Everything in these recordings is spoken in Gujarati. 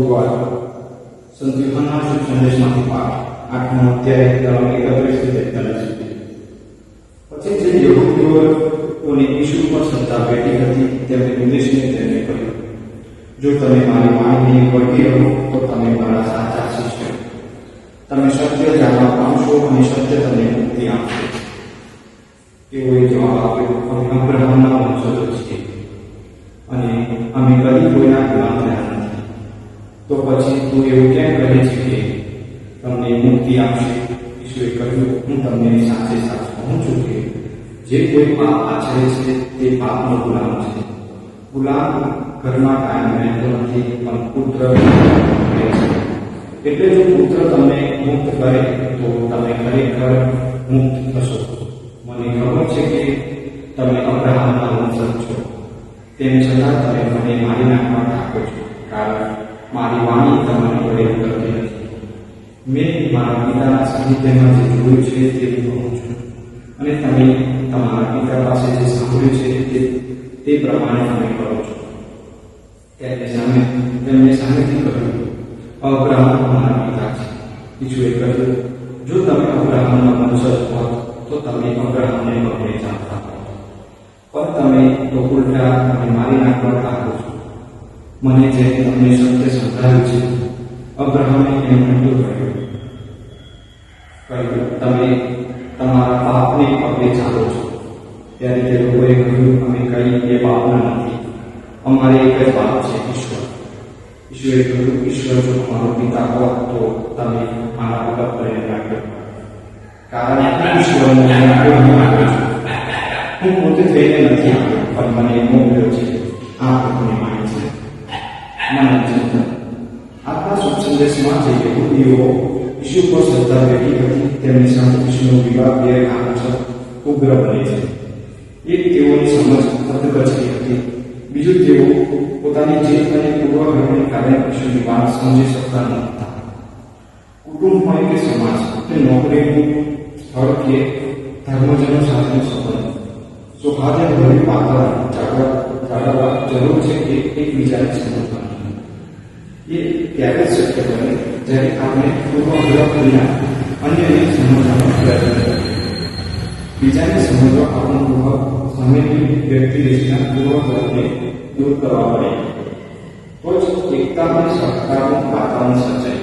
યુહાનના શુભ સંદેશમાંથી પાઠ આઠમો અધ્યાય એકત્રીસથી તેતાલીસ પછી જે યહૂદીઓની ઈશુ પર સત્તા બેઠી હતી તેમને ઉદ્દેશને તેમને કહ્યું જો તમે મારી વાણીને વળગી રહો, તો તમે મારા સાચા શિષ્ય. તમે સત્ય જાણવા પામશો અને સત્ય તમને મુક્તિ આપશે. તેઓએ જવાબ આપ્યો, અમે અબ્રાહમના વંશજો છીએ. તું એવું કેમ કહે છે કે તમને મુક્તિ આપશે? ઈશ્વરે કહ્યું, હું તમને સાથે સાથે કહું છું. કે જે કોઈ પાપ આચરે છે, તે પાપનો ગુલામ છે. ગુલામ ઘરમાં કાયમ રહેતો નથી, પણ પુત્ર એટલે જો પુત્ર તમને મુક્ત કરે, તો તમે ખરેખર મુક્ત થશો. મને ખબર છે કે તમે અબ્રાહમના વંશજ છો. તેમ છતાં તમે મને મારી નાખવા ઠાકો છો. કારણ મારી વાણી તમારી વડે કરતી નથી. મેં મારા પિતાના સાહિત્યમાં જે જોયું છે તે કહું છું. અને તમે તમારા પિતા પાસે જે સાંભળ્યું છે તે તે પ્રમાણે તમે કરો છો. ત્યારે સામે તેમને સામેથી કહ્યું, અબ્રાહમ અમારા પિતા છે. ઈશ્વરે કહ્યું, જો તમે અબ્રાહમના વંશજ હોત, તો તમે અબ્રાહમને પગડે જાણતા પણ તમે તો ઉલટા અને મારી નાખવા ટાકો છો. મને જે તમને સત્ય સમજાવ્યું છે અબ્રહમે એમ નહોતું કહ્યું કહ્યું તમે તમારા પાપને પગલે ચાલો છો. ત્યારે તે લોકોએ કહ્યું અમે કઈ એ પાપના નથી. અમારે એક જ પાપ છે ઈશ્વર. ઈશ્વરે કહ્યું ઈશ્વર જો તમારો પિતા હોત તો તમે મારા ઉપર કરીને રાખ્યો કારણ કે ઈશ્વરને ન્યાય આવ્યો હું આવ્યો છું હું પોતે થઈને નથી આવ્યો પણ મને મોકલ્યો છે. આ માને છે મને ચિંતન આપણા શુભ સંદેશમાં જે યહૂદીઓ ઈશુ પર શ્રદ્ધા વ્યક્તિ હતી તેમની સાથે ઈશુનો વિવાહ ગેરકાનૂસર ઉગ્ર બને છે એક તેઓની સમજ અર્થગચ્છી હતી બીજું તેઓ પોતાની જીત અને પૂર્વગ્રહને કારણે ઈશુની વાત સમજી શકતા ન હતા કુટુંબ હોય કે સમાજ કે નોકરીનું સ્થળ કે ધર્મજનો સાથેનો સંબંધ સૌહાર્દભર્યું ભરી પાત્ર જાળવવા જરૂર છે કે એકબીજાને સમજવાનું ત્યારે જ શક્ય બને. જ્યારે આપણે પૂર્વગ્રહ વિના અન્યને સમજવાનો પ્રયત્ન કરીએ બીજાને સમજવા આપણો પૂર્વ સામેની વ્યક્તિ દેશના પૂર્વગ્રહને દૂર કરવા પડે. તો જ એકતા અને સહકારનું વાતાવરણ સર્જાય.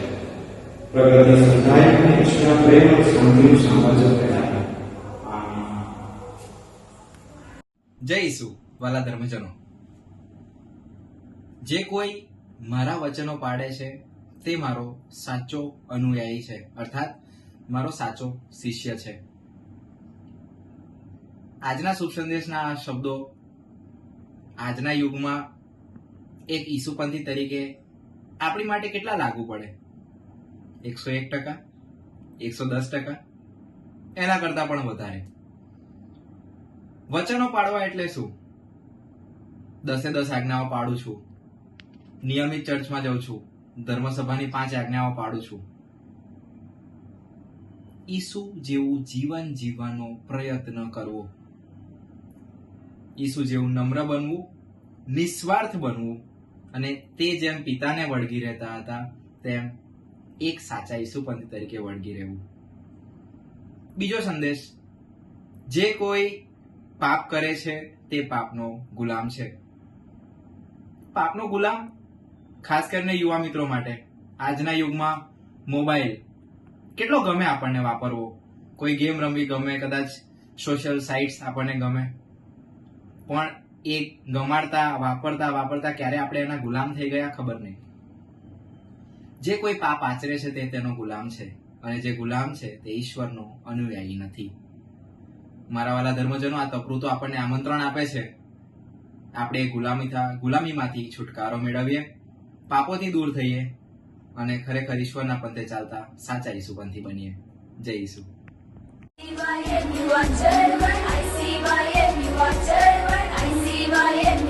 પ્રગતિ સર્જાય અને ઈશ્વરના પ્રેમ અને શાંતિનું સામ્રાજ્ય જય ઈસુ, વાલા ધર્મજનો. જે કોઈ મારા વચનો પાડે છે, તે મારો સાચો અનુયાયી છે, અર્થાત મારો સાચો શિષ્ય છે. આજના શુભ સંદેશના શબ્દો આજના યુગમાં એક ઈસુપંથી તરીકે આપણી માટે કેટલા લાગુ પડે? એકસો એક ટકા, એકસો દસ ટકા, એના કરતા પણ વધારે. વચનો પાડવા એટલે શું? દસે દસ આજ્ઞાઓ પાડું છું. નિયમિત ચર્ચમાં જાઉં છું. ધર્મસભાની પાંચ આજ્ઞાઓ પાડું છું. ઈસુ જેવું જીવન જીવવાનો પ્રયત્ન કરવો. ઈસુ જેવું નમ્ર બનવું, નિસ્વાર્થ બનવું અને તે જેમ પિતાને વળગી રહેતા હતા, તેમ એક સાચા ઈસુપંથી તરીકે વળગી રહેવું. બીજો સંદેશ, જે કોઈ પાપ કરે છે તે પાપનો ગુલામ છે. પાપનો ગુલામ ખાસ કરીને યુવા મિત્રો માટે આજના યુગમાં મોબાઈલ કેટલો ગમે આપણને વાપરવો? કોઈ ગેમ રમવી ગમે, કદાચ સોશિયલ સાઇટ્સ આપણને ગમે. પણ એ ગમાડતા, વાપરતા વાપરતા ક્યારે આપણે એના ગુલામ થઈ ગયા? ખબર નહીં. જે કોઈ પાપ આચરે છે તે તેનો ગુલામ છે. અને જે ગુલામ છે તે ઈશ્વરનો અનુયાયી નથી. મારા વાલા ધર્મજનો, આ તપરું તો આપણને આમંત્રણ આપે છે. આપણે ગુલામી ગુલામીમાંથી છુટકારો મેળવીએ. પાપોથી દૂર થઈએ અને ખરેખર ઈશ્વરના પંથે ચાલતા સાચા ઈસુપંથી બનીએ જય ઈસુ I see why everyone turn.